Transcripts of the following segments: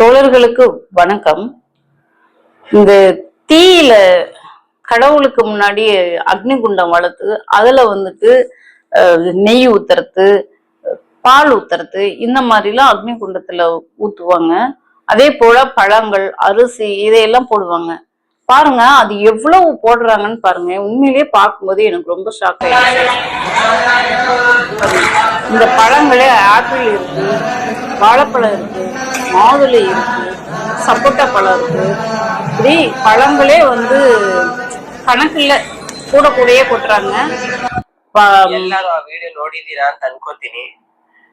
தோழர்களுக்கு வணக்கம். இந்த தீயில கடவுளுக்கு முன்னாடி அக்னி குண்டம் வளர்த்து அதுல வந்துட்டு நெய் ஊத்துறது பால் ஊத்துறது இந்த மாதிரிலாம் அக்னி குண்டத்துல ஊத்துவாங்க. அதே போல பழங்கள் அரிசி இதையெல்லாம் போடுவாங்க. பாருங்க அது எவ்வளவு போடுறாங்கன்னு பாருங்க. உண்மையிலேயே பார்க்கும்போது எனக்கு ரொம்ப ஷாக் ஆயிடுச்சு. இந்த பழங்களே ஆப்பிள் இருக்கு. வாழைப்பழம் இருக்கு மாதுளை இருக்கு சப்போட்டா பழம் இருக்கு இப்படி பழங்களே வந்து கணக்குல கூட கூடயே கொட்டுறாங்க ப- ಎಲ್ಲರೂ ಆ ವಿಡಿಯೋ ನೋಡಿದೀರಾ ಅಂತ ಅನ್ಕೋತೀನಿ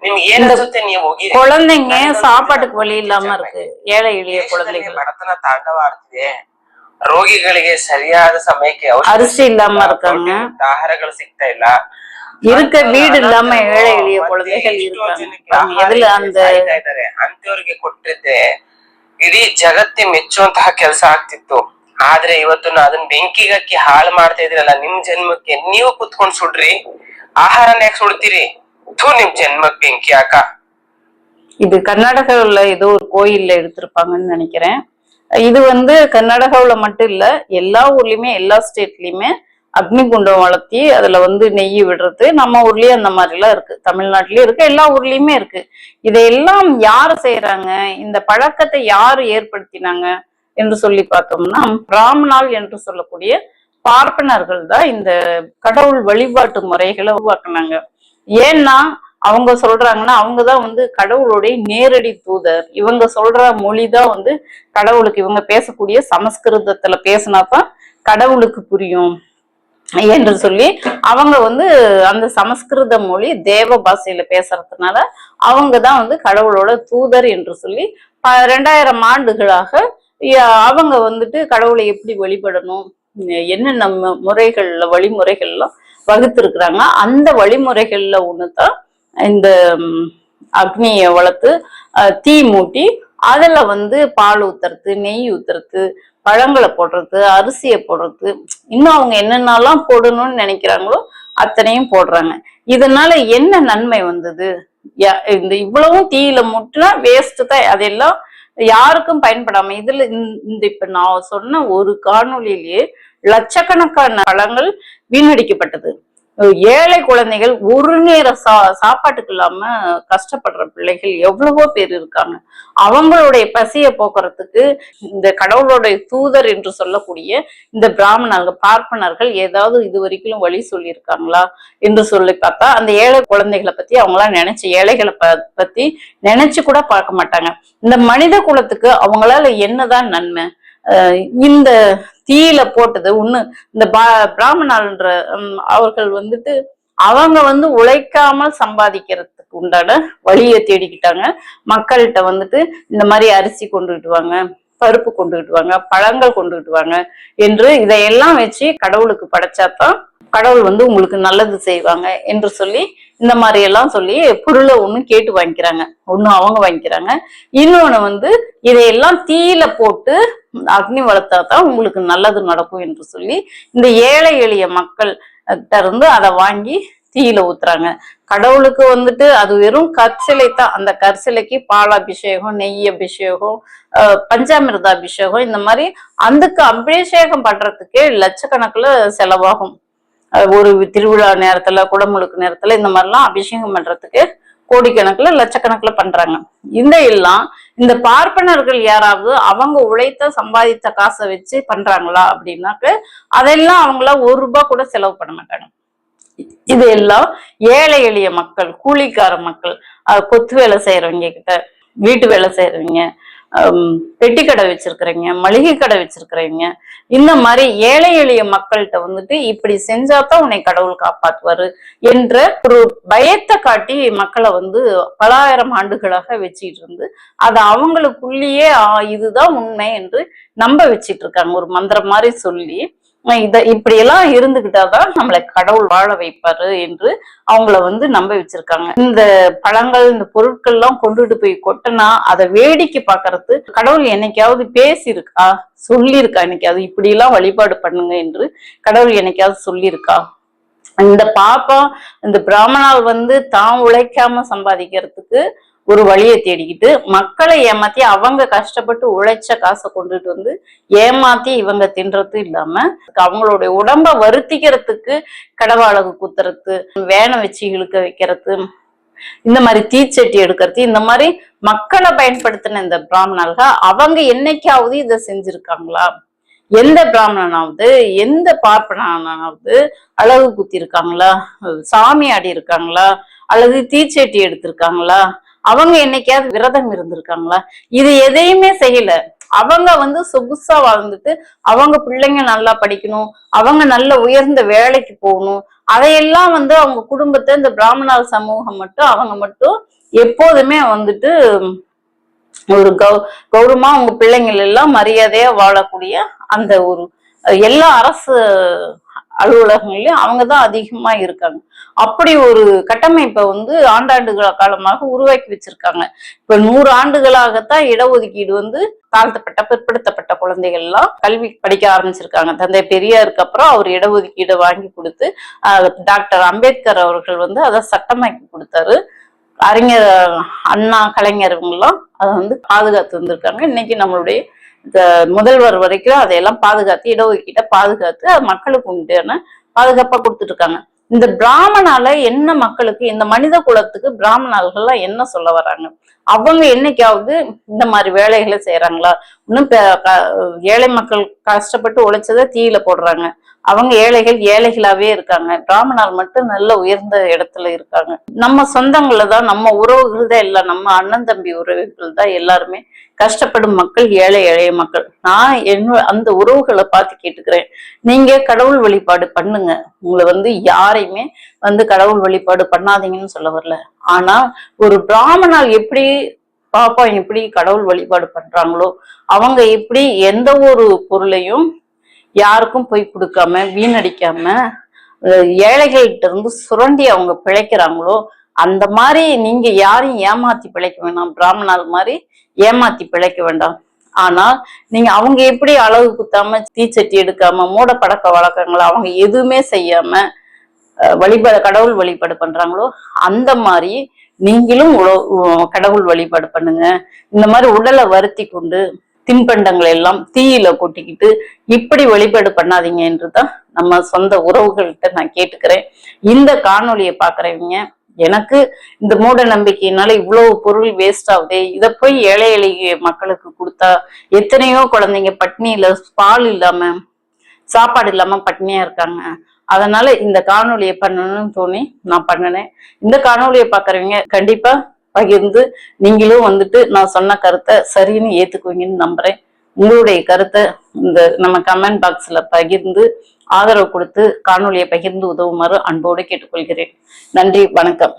ನಿಮ್ಗೆ ಏನ್ இந்த ಅನ್ಸುತ್ತೆ ನೀವು ಹೋಗಿ குழந்தைங்க சாப்பாட்டுக்கு வழி இல்லாம இருக்கு ஏழை எளிய ದೇಶದಲ್ಲಿ குழந்தைகள் ಬಡತನ ತಾಂಡವ ಆಡ್ತಿದೆ ರೋಗಿಗಳಿಗೆ ಸರಿಯಾದ ಸಮಯಕ್ಕೆ ಔಷಧ அரிசி இல்லாம ಸಿಗ್ತಾ, இருக்காங்க ಪ್ರೋಟೀನ್ ಆಹಾರಗಳು ಸಿಗ್ತಾ ಇಲ್ಲ இருக்க வீடு இல்லாம ஏழை எளிய ಮತ್ತೆ குழந்தைகள் ಎಷ್ಟೋ இருக்காங்க ಜನಕ್ಕೆ பாருங்க, ಆಹಾರ எதுல ಇಲ್ಲದೆ அந்த ಸಾಯ್ತಾ ಇದ್ದಾರೆ ಅಂತವ್ರಿಗೆ ಕೊಟ್ಟಿದ್ದೆ ಇಡೀ ಜಗತ್ತೇ ಮೆಚ್ಚುವಂತಹ ಕೆಲಸ ಆಗ್ತಿತ್ತು ಆದ್ರೆ ಇವತ್ತು ನಾ ಅದನ್ನ ಬೆಂಕಿಗೆ ಹಾಕಿ ಹಾಳು ಮಾಡ್ತಾ ಇದ್ರಲ್ಲ ನಿಮ್ ಜನ್ಮಕ್ಕೆ ನೀವು ಕುತ್ಕೊಂಡ್ ಸುಡ್ರಿ ಆಹಾರನ ಯಾಕೆ ಸುಡ್ತೀರಿ ಥೂ ನಿಮ್ ಜನ್ಮಕ್ ಬೆಂಕಿ ಹಾಕ இது கர்நாடகாவுல ஏதோ ஒரு கோயில்ல எடுத்திருப்பாங்கன்னு நினைக்கிறேன் இது வந்து கர்நாடகாவுல மட்டும் இல்ல எல்லா ஊர்லயுமே எல்லா ஸ்டேட்லயுமே அக்னி குண்டம் வளர்த்தி அதுல வந்து நெய் விடுறது நம்ம ஊர்லயும் அந்த மாதிரி எல்லாம் இருக்கு. தமிழ்நாட்டிலயும் இருக்கு எல்லா ஊர்லயுமே இருக்கு. இதையெல்லாம் யாரு செய்யறாங்க இந்த பழக்கத்தை யாரு ஏற்படுத்தினாங்க என்று சொல்லி பார்த்தோம்னா பிராமணால் என்று சொல்லக்கூடிய பார்ப்பனர்கள் தான் இந்த கடவுள் வழிபாட்டு முறைகளை உருவாக்குனாங்க. ஏன்னா அவங்க சொல்றாங்கன்னா அவங்கதான் வந்து கடவுளுடைய நேரடி தூதர். இவங்க சொல்ற மொழி தான் வந்து கடவுளுக்கு. இவங்க பேசக்கூடிய சமஸ்கிருதத்துல பேசினாதான் கடவுளுக்கு புரியும். என்று சொல்லி அவங்க வந்து அந்த சமஸ்கிருத மொழி தேவ பாஷையில பேசுறதுனால அவங்க தான் வந்து கடவுளோட தூதர் என்று சொல்லி ப- ரெண்டாயிரம் ஆண்டுகளாக அவங்க வந்துட்டு கடவுளை எப்படி வழிபடணும் என்னென்ன முறைகள்ல வழிமுறைகள்லாம் வகுத்திருக்கிறாங்க அந்த வழிமுறைகள்ல ஒண்ணுதான் இந்த அக்னியை வளர்த்து தீ மூட்டி அதில் வந்து பால் ஊத்துறது நெய் ஊத்துறது பழங்களை போடுறது அரிசியை போடுறது இன்னும் அவங்க என்னென்னலாம் போடணும்னு நினைக்கிறாங்களோ அத்தனையும் போடுறாங்க. இதனால என்ன நன்மை வந்தது? இந்த இவ்வளவும் தீயில முட்டினா வேஸ்ட் தான். அதெல்லாம் யாருக்கும் பயன்படாம இதுல இந்த- இந்த இப்ப நான் சொன்ன ஒரு காணொலியிலேயே லட்சக்கணக்கான பழங்கள் வீணடிக்கப்பட்டது. ஏழை குழந்தைகள் ஒரு நேர சா சாப்பாட்டுக்கு இல்லாம கஷ்டப்படுற பிள்ளைகள் எவ்வளவோ பேர் இருக்காங்க. அவங்களுடைய பசியை போக்குறதுக்கு இந்த கடவுளுடைய தூதர் என்று சொல்லக்கூடிய இந்த பிராமணர்கள் பார்ப்பனர்கள் ஏதாவது இது வரைக்கும் வழி சொல்லியிருக்காங்களா என்று சொல்லி பார்த்தா அந்த ஏழை குழந்தைகளை பத்தி அவங்களாம் நினைச்சு ஏழைகளை ப பத்தி நினைச்சு கூட பார்க்க மாட்டாங்க. இந்த மனித குலத்துக்கு அவங்களால என்னதான் நன்மை இந்த தீயில போட்டது ஒண்ணு இந்த பா- அவர்கள் வந்துட்டு அவங்க வந்து உழைக்காமல் சம்பாதிக்கிறதுக்கு உண்டான வழியை தேடிக்கிட்டாங்க. மக்கள்கிட்ட வந்துட்டு இந்த மாதிரி அரிசி கொண்டுகிட்டு வாங்க பருப்பு கொண்டுகிட்டு வாங்க பழங்கள் கொண்டுகிட்டு வாங்க என்று இதையெல்லாம் வச்சு கடவுளுக்கு படைச்சாதான் கடவுள் வந்து உங்களுக்கு நல்லது செய்வாங்க என்று சொல்லி இந்த மாதிரி எல்லாம் சொல்லி பொருளை ஒண்ணு கேட்டு வாங்கிக்கிறாங்க. ஒண்ணு அவங்க வாங்கிக்கிறாங்க. இன்னொன்னு வந்து இதையெல்லாம் தீயில போட்டு அக்னி வளர்த்தா தான் உங்களுக்கு நல்லது நடக்கும் என்று சொல்லி இந்த ஏழை எளிய மக்கள் இருந்து அதை வாங்கி தீயில ஊத்துறாங்க. கடவுளுக்கு வந்துட்டு அது வெறும் கற்சிலை தான். அந்த கற்சிலைக்கு பால் அபிஷேகம் நெய் அபிஷேகம் அஹ் பஞ்சாமிர்த அபிஷேகம் இந்த மாதிரி அதுக்கு அபிஷேகம் பண்றதுக்கே லட்சக்கணக்குல செலவாகும். ஒரு திருவிழா நேரத்துல குடமுழுக்கு நேரத்துல இந்த மாதிரிலாம் அபிஷேகம் பண்றதுக்கு கோடிக்கணக்குல லட்சக்கணக்குல பண்றாங்க. இந்த எல்லாம் இந்த பார்ப்பனர்கள் யாராவது அவங்க உழைத்த சம்பாதித்த காசை வச்சு பண்றாங்களா அப்படின்னாக்க அதெல்லாம் அவங்கள ஒரு ரூபாய் கூட செலவு பண்ண மாட்டாங்க. இது எல்லாம் ஏழை எளிய மக்கள் கூலிக்கார மக்கள் கொத்து வேலை செய்யறவங்க கிட்ட வீட்டு வேலை செய்யறவங்க பெட்டி கடை வச்சிருக்கிறீங்க மளிகை கடை வச்சிருக்கிறீங்க. இந்த மாதிரி ஏழை எளிய மக்கள்கிட்ட வந்துட்டு இப்படி செஞ்சாதான் உன்னை கடவுள் காப்பாத்துவாரு என்ற ஒரு பயத்தை காட்டி மக்களை வந்து பலாயிரம் ஆண்டுகளாக வச்சுட்டு இருந்து அதை அவங்களுக்குள்ளேயே இதுதான் உண்மை என்று நம்ப வச்சிட்டு இருக்காங்க. ஒரு மந்திரம் மாதிரி சொல்லி இத இப்படியெல்லாம் இருந்துகிட்டாதான் நம்மளை கடவுள் வாழ வைப்பாரு என்று அவங்கள வந்து நம்ப வச்சிருக்காங்க. இந்த பழங்கள் இந்த பொருட்கள் எல்லாம் கொண்டுட்டு போய் கொட்டினா அதை வேடிக்கை பாக்குறது கடவுள் என்னைக்காவது பேசியிருக்கா சொல்லியிருக்கா என்னைக்காவது இப்படி எல்லாம் வழிபாடு பண்ணுங்க என்று கடவுள் என்னைக்காவது சொல்லியிருக்கா? இந்த பாப்பா இந்த பிராமணால் வந்து தான் உழைக்காம சம்பாதிக்கிறதுக்கு ஒரு வழியை தேடிக்கிட்டு மக்களை ஏமாத்தி அவங்க கஷ்டப்பட்டு உழைச்ச காசை கொண்டுட்டு வந்து ஏமாத்தி இவங்க தின்றது இல்லாம அவங்களுடைய உடம்ப வருத்திக்கிறதுக்கு கடவாளகு குத்துறது வேனை வச்சு இழுக்க வைக்கிறது இந்த மாதிரி தீச்சட்டி எடுக்கிறது இந்த மாதிரி மக்களை பயன்படுத்தின இந்த பிராமணர்கள் அவங்க என்னைக்காவது இதை செஞ்சிருக்காங்களா? எந்த பிராமணனாவது எந்த பார்ப்பனாவது அழகு குத்தி இருக்காங்களா சாமி ஆடி இருக்காங்களா அல்லது தீச்சட்டி எடுத்திருக்காங்களா? அவங்க என்னைக்காவது விரதம் இருந்திருக்காங்களா? இது எதையுமே செய்யல. அவங்க வந்து சொகுசா வாழ்ந்துட்டு அவங்க பிள்ளைங்க நல்லா படிக்கணும் அவங்க நல்ல உயர்ந்த வேலைக்கு போகணும் அதையெல்லாம் வந்து அவங்க குடும்பத்தை இந்த பிராமணர் சமூகம் மட்டும் அவங்க மட்டும் எப்போதுமே வந்துட்டு ஒரு கௌ கௌரவமா அவங்க பிள்ளைங்கள் எல்லாம் மரியாதையா வாழக்கூடிய அந்த ஒரு எல்லா அரசு அலுவலகங்களையும் அவங்க தான் அதிகமா இருக்காங்க. அப்படி ஒரு கட்டமைப்பை வந்து ஆண்டாண்டு காலமாக உருவாக்கி வச்சிருக்காங்க. இப்ப நூறு ஆண்டுகளாகத்தான் இடஒதுக்கீடு வந்து தாழ்த்தப்பட்ட பிற்படுத்தப்பட்ட குழந்தைகள் எல்லாம் கல்வி படிக்க ஆரம்பிச்சிருக்காங்க. தந்தை பெரியாருக்கு அப்புறம் அவர் இடஒதுக்கீடு வாங்கி கொடுத்து டாக்டர் அம்பேத்கர் அவர்கள் வந்து அதை சட்டமாக்கி கொடுத்தாரு. அறிஞர் அண்ணா கலைஞர் இவங்கெல்லாம் அதை வந்து பாதுகாத்து வந்திருக்காங்க. இன்னைக்கு நம்மளுடைய முதல்வர் வரைக்கும் அதையெல்லாம் பாதுகாத்து இடஒதுக்கீட்டை பாதுகாத்து அது மக்களுக்கு உண்டான பாதுகாப்பா கொடுத்துட்டு இருக்காங்க இந்த பிராமணால என்ன மக்களுக்கு இந்த மனித குலத்துக்கு பிராமணர்கள்லாம் என்ன சொல்ல வராங்க அவங்க என்னைக்காவது இந்த மாதிரி வேலைகளை செய்யறாங்களா இன்னும் ஏழை மக்கள் கஷ்டப்பட்டு உழைச்சதை தீயில போடுறாங்க. அவங்க ஏழைகள் ஏழைகளாவே இருக்காங்க. பிராமணால் மட்டும் நல்ல உயர்ந்த இடத்துல இருக்காங்க. நம்ம சொந்தங்கள்ல தான் நம்ம உறவுகள் தான் எல்லாம் நம்ம அண்ணன் தம்பி உறவுகள் தான் எல்லாருமே கஷ்டப்படும் மக்கள் ஏழை ஏழைய மக்கள். நான் என்ன அந்த உறவுகளை பார்த்து கேட்டுக்கிறேன். நீங்க கடவுள் வழிபாடு பண்ணுங்க. உங்களை வந்து யாரையுமே வந்து கடவுள் வழிபாடு பண்ணாதீங்கன்னு சொல்ல வரல. ஆனா ஒரு பிராமணால் எப்படி பாப்பா எப்படி கடவுள் வழிபாடு பண்றாங்களோ அவங்க எப்படி எந்த ஒரு பொருளையும் யாருக்கும் போய் கொடுக்காம வீணடிக்காம ஏழைகள்கிட்ட இருந்து சுரண்டி அவங்க பிழைக்கிறாங்களோ அந்த மாதிரி நீங்க யாரையும் ஏமாத்தி பிழைக்க வேண்டாம் பிராமணால் மாதிரி ஏமாத்தி பிழைக்க வேண்டாம். ஆனா நீங்க அவங்க எப்படி அளவு குத்தாம தீச்சட்டி எடுக்காம மூட பழக்க வழக்கங்களை அவங்க எதுவுமே செய்யாம வழிபாடு கடவுள் வழிபாடு பண்றாங்களோ அந்த மாதிரி நீங்களும் கடவுள் வழிபாடு பண்ணுங்க. இந்த மாதிரி உடலை வருத்தி கொண்டு தின்பண்டங்களை எல்லாம் தீயில கொட்டிக்கிட்டு இப்படி வழிபாடு பண்ணாதீங்க என்றுதான் நம்ம சொந்த உறவுகள்கிட்ட நான் கேட்டுக்கிறேன். இந்த காணொலியை பாக்குறவங்க எனக்கு இந்த மூட நம்பிக்கையினால இவ்வளவு பொருள் வேஸ்ட் ஆகுதே இதை போய் ஏழை எளிய மக்களுக்கு கொடுத்தா எத்தனையோ குழந்தைங்க பட்னியில பால் இல்லாம சாப்பாடு இல்லாம பட்னியா இருக்காங்க. அதனால இந்த காணொலியை பண்ணணும்னு தோணி நான் பண்ணினேன். இந்த காணொலியை பாக்குறவங்க கண்டிப்பா பகிர்ந்து நீங்களும் வந்துட்டு நான் சொன்ன கருத்தை சரின்னு ஏத்துக்குவீங்கன்னு நம்புறேன். உங்களுடைய கருத்தை இந்த நம்ம கமெண்ட் பாக்ஸ்ல பகிர்ந்து ஆதரவு கொடுத்து காணொலியை பகிர்ந்து உதவுமாறு அன்போடு கேட்டுக்கொள்கிறேன். நன்றி வணக்கம்.